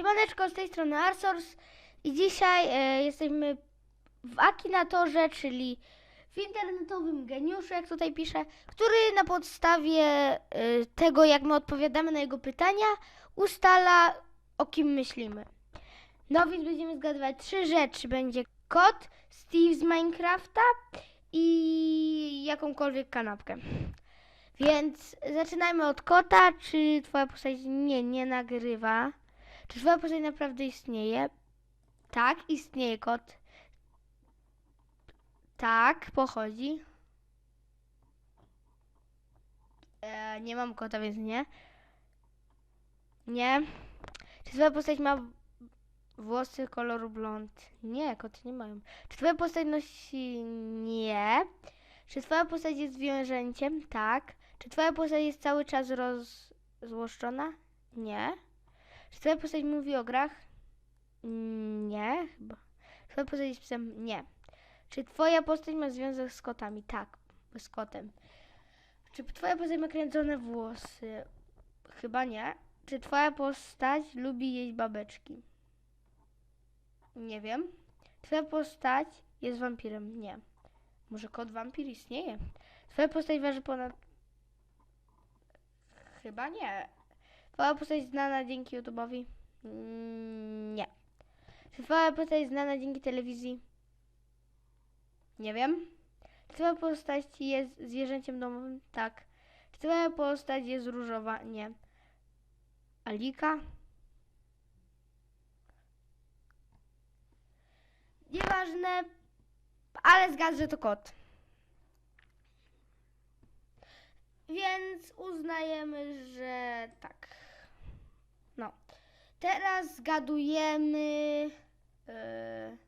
Siemaneczko, z tej strony Arsors i dzisiaj e, jesteśmy w Akinatorze, czyli w internetowym geniuszu, jak tutaj pisze, który na podstawie e, tego, jak my odpowiadamy na jego pytania, ustala o kim myślimy. No więc będziemy zgadywać trzy rzeczy. Będzie kot, Steve z Minecrafta i jakąkolwiek kanapkę. Więc zaczynajmy od kota. Czy twoja postać nie, nie nagrywa? Czy twoja postać naprawdę istnieje? Tak, istnieje kot. Tak, pochodzi. E, nie mam kota, więc nie. Nie. Czy twoja postać ma włosy koloru blond? Nie, koty nie mają. Czy twoja postać nosi... Nie. Czy twoja postać jest zwierzęciem? Tak. Czy twoja postać jest cały czas rozłoszczona? Nie. Czy twoja postać mówi o grach? Mm, Nie, chyba. Czy twoja postać jest psem? Nie. Czy twoja postać ma związek z kotami? Tak, z kotem. Czy twoja postać ma kręcone włosy? Chyba nie. Czy twoja postać lubi jeść babeczki? Nie wiem. Twoja postać jest wampirem? Nie. Może kot wampir istnieje? Twoja postać waży ponad... Chyba nie. Twoja postać znana dzięki YouTube'owi? Mm, Nie. Czy twoja postać znana dzięki telewizji? Nie wiem. Czy twoja postać jest zwierzęciem domowym? Tak. Czy twoja postać jest różowa? Nie. Alika? Nieważne, ale zgadza, że to kot. Więc uznajemy, że tak. Teraz zgadujemy. Yy,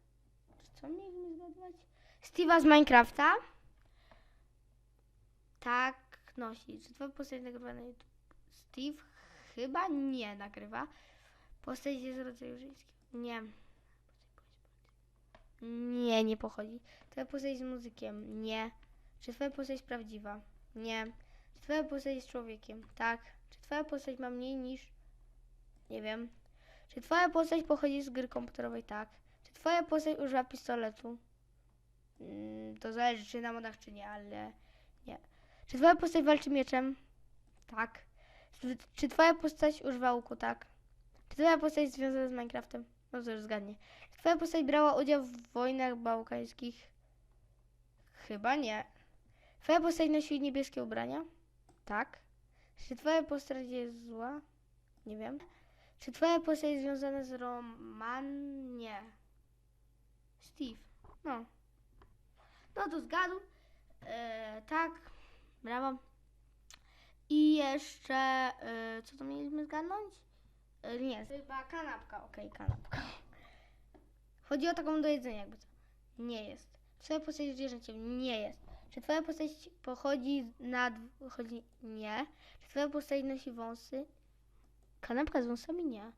co mieliśmy zgadywać? Steve'a z Minecrafta. Tak, nosi. Czy twoja postać nagrywa na YouTube? Steve chyba nie nagrywa. Postać jest z rodzaju żeńskiego. Nie. Nie, nie pochodzi. Twoja postać jest muzykiem. Nie. Czy twoja postać jest prawdziwa? Nie. Czy twoja postać jest człowiekiem? Tak. Czy twoja postać ma mniej niż... Nie wiem. Czy twoja postać pochodzi z gry komputerowej? Tak. Czy twoja postać używa pistoletu? Mm, to zależy, czy na modach, czy nie, ale nie. Czy twoja postać walczy mieczem? Tak. Czy, twoja postać używa łuku? Tak. Czy twoja postać jest związana z Minecraftem? No już zgadnie. Czy twoja postać brała udział w wojnach bałkańskich? Chyba nie. Twoja postać nosi niebieskie ubrania? Tak. Czy twoja postać jest zła? Nie wiem. Czy twoja postać jest związana z Roman? Nie. Steve. No. No to zgadł. E, tak. Brawo. I jeszcze... E, co to mieliśmy zgadnąć? E, nie, chyba kanapka. Okej, kanapka. Chodzi o taką do jedzenia jakby co. Nie jest. Czy twoja postać jest zwierzęciem? Nie jest. Czy twoja postać pochodzi nad... Chodzi... Nie. Czy twoja postać nosi wąsy? Kanapka z wąsami? Nie.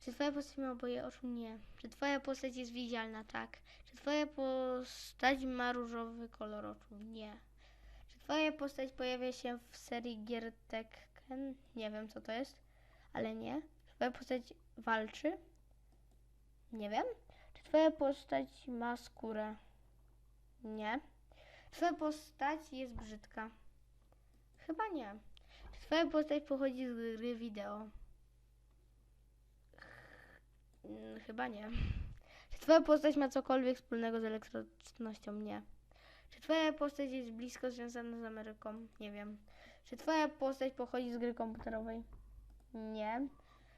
Czy twoja postać ma oboje oczu? Nie. Czy twoja postać jest widzialna? Tak. Czy twoja postać ma różowy kolor oczu? Nie. Czy twoja postać pojawia się w serii gier Tekken? Nie wiem co to jest, ale nie. Czy twoja postać walczy? Nie wiem. Czy twoja postać ma skórę? Nie. Czy twoja postać jest brzydka? Chyba nie. Twoja postać pochodzi z gry wideo? Mm, Chyba nie. Czy twoja postać ma cokolwiek wspólnego z elektrycznością? Nie. Czy twoja postać jest blisko związana z Ameryką? Nie wiem. Czy twoja postać pochodzi z gry komputerowej? Nie.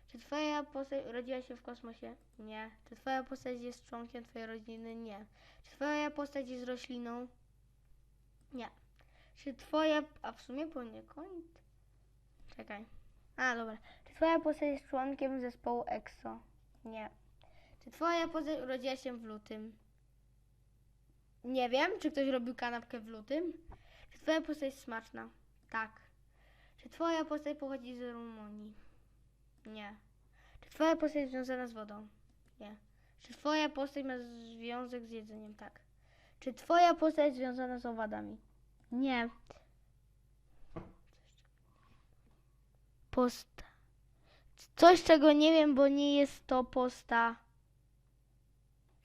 Czy twoja postać urodziła się w kosmosie? Nie. Czy twoja postać jest członkiem twojej rodziny? Nie. Czy twoja postać jest rośliną? Nie. Czy twoja... A w sumie poniekąd? Czekaj. A, dobra. Czy twoja postać jest członkiem zespołu EXO? Nie. Czy twoja postać urodziła się w lutym? Nie wiem. Czy ktoś robił kanapkę w lutym? Czy twoja postać jest smaczna? Tak. Czy twoja postać pochodzi z Rumunii? Nie. Czy twoja postać jest związana z wodą? Nie. Czy twoja postać ma związek z jedzeniem? Tak. Czy twoja postać jest związana z owadami? Nie. Posta. Coś, czego nie wiem, bo nie jest to posta.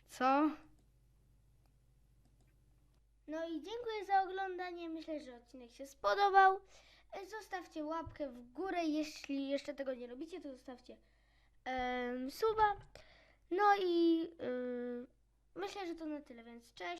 Co? No i dziękuję za oglądanie. Myślę, że odcinek się spodobał. E, Zostawcie łapkę w górę. Jeśli jeszcze tego nie robicie, to zostawcie em, suba. No i y, myślę, że to na tyle, więc cześć.